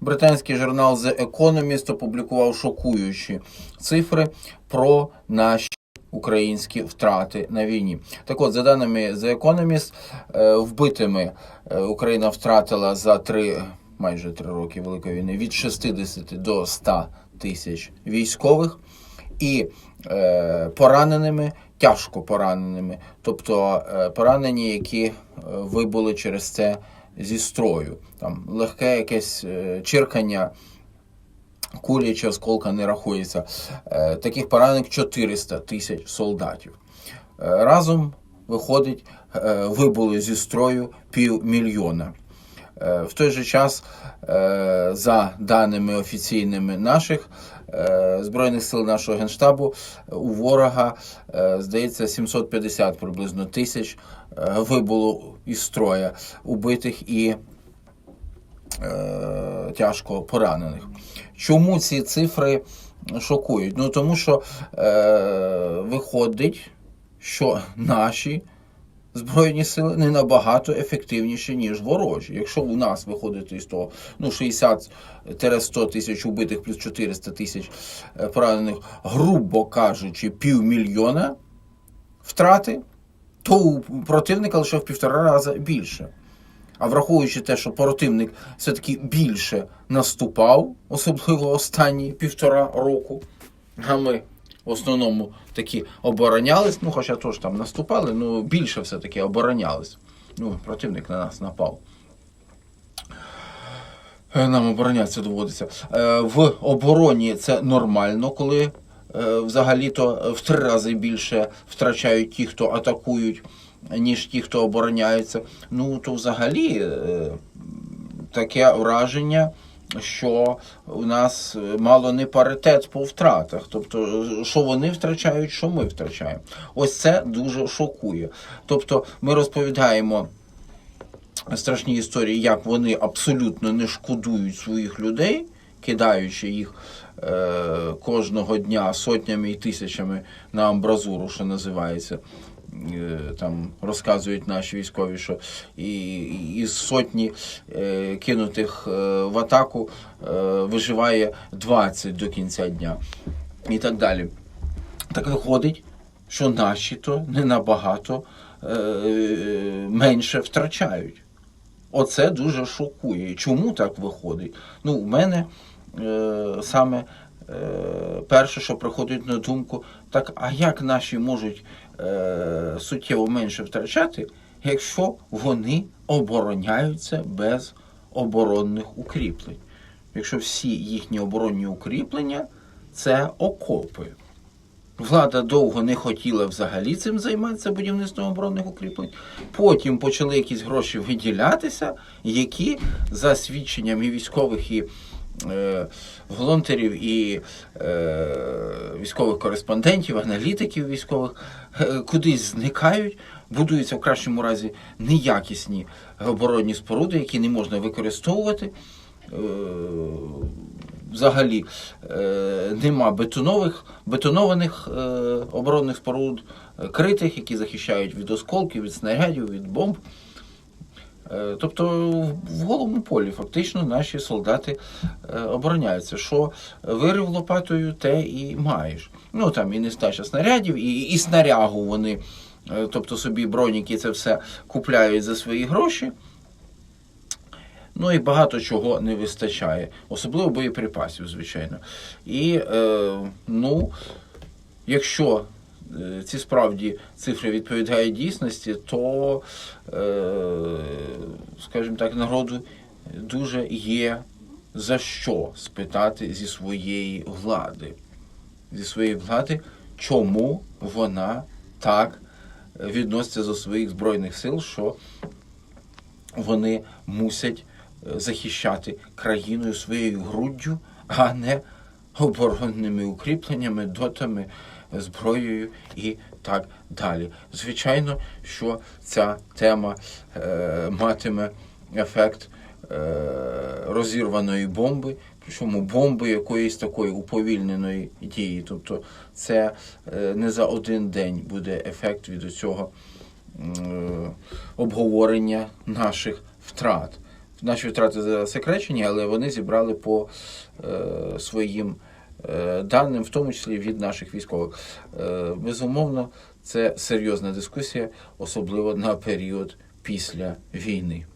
британський журнал The Economist опублікував шокуючі цифри про наші українські втрати на війні. Так от, за даними The Economist, е, вбитими е, Україна втратила за три майже три роки Великої війни від 60 до 100 тисяч військових і е, пораненими, тяжко пораненими, тобто е, поранені, які вибули через це зі строю. Там легке якесь е, чиркання кулі чи осколка не рахується. Е, Таких поранених 400 тисяч солдатів. Е, Разом виходить, вибули зі строю півмільйона. В той же час, за даними офіційними наших Збройних сил нашого генштабу, у ворога, е, здається, 750 приблизно тисяч е, вибуло із строя убитих і е, тяжко поранених. Чому ці цифри шокують? Ну тому що е, виходить, що наші Збройні сили не набагато ефективніші, ніж ворожі. Якщо у нас виходити із того ну, 60-100 тисяч убитих плюс 400 тисяч е, поранених, грубо кажучи, півмільйона втрати, то у противника лише в півтора рази більше. А враховуючи те, що противник все-таки більше наступав, особливо останні півтора року, а ми в основному такі оборонялись, ну хоча теж там наступали, ну більше все-таки оборонялись. Ну, противник на нас напав. Е, Нам оборонятися доводиться. Е, В обороні це нормально, коли е, взагалі-то в три рази більше втрачають ті, хто атакують, ніж ті, хто обороняється. Ну, то взагалі таке враження, що у нас е, мало не паритет по втратах. Тобто, е, що вони втрачають, що ми втрачаємо. Ось це дуже шокує. Тобто, ми розповідаємо страшні історії, як вони абсолютно не шкодують своїх людей, кидаючи їх е, кожного дня сотнями і тисячами на амбразуру, що називається. Е, Там розказують наші військові, що і, із сотні е, кинутих е, в атаку виживає 20 до кінця дня і так далі. Так виходить, що наші то не набагато менше втрачають. Оце дуже шокує. Чому так виходить? Ну, у мене е, саме перше, що приходить на думку, так а як наші можуть е, суттєво менше втрачати, якщо вони обороняються без оборонних укріплень? Якщо всі їхні оборонні укріплення це окопи. Влада довго не хотіла взагалі цим займатися будівництвом оборонних укріплень. Потім почали якісь гроші виділятися, які за свідченням і військових і е, волонтерів, і е, військових кореспондентів, аналітиків військових е, кудись зникають. Будуються в кращому разі неякісні оборонні споруди, які не можна використовувати. Е, взагалі е, нема бетонових, бетонованих е, оборонних споруд, е, критих, які захищають від осколків, від снарядів, від бомб. Е, Тобто в- голому полі фактично наші солдати е, обороняються. Що вирив лопатою, те і маєш. Ну там і нестача снарядів, і, і снарягу вони, е, тобто собі броніки це все купляють за свої гроші. Ну і багато чого не вистачає, особливо боєприпасів, звичайно. І е, ну, якщо ці справді цифри відповідають дійсності, то, е, скажімо так, народу дуже є за що спитати зі своєї влади. Зі своєї влади, чому вона так відноситься до своїх збройних сил, що вони мусять е, захищати країною своєю груддю, а не оборонними укріпленнями, дотами, зброєю і так далі. Звичайно, що ця тема е, матиме ефект е, розірваної бомби, причому бомби якоїсь такої уповільненої дії. Тобто це е, не за один день буде ефект від цього е, обговорення наших втрат. Наші втрати засекречені, але вони зібрали по е, своїм даним, в тому числі від наших військових. Е, безумовно, це серйозна дискусія, особливо на період після війни.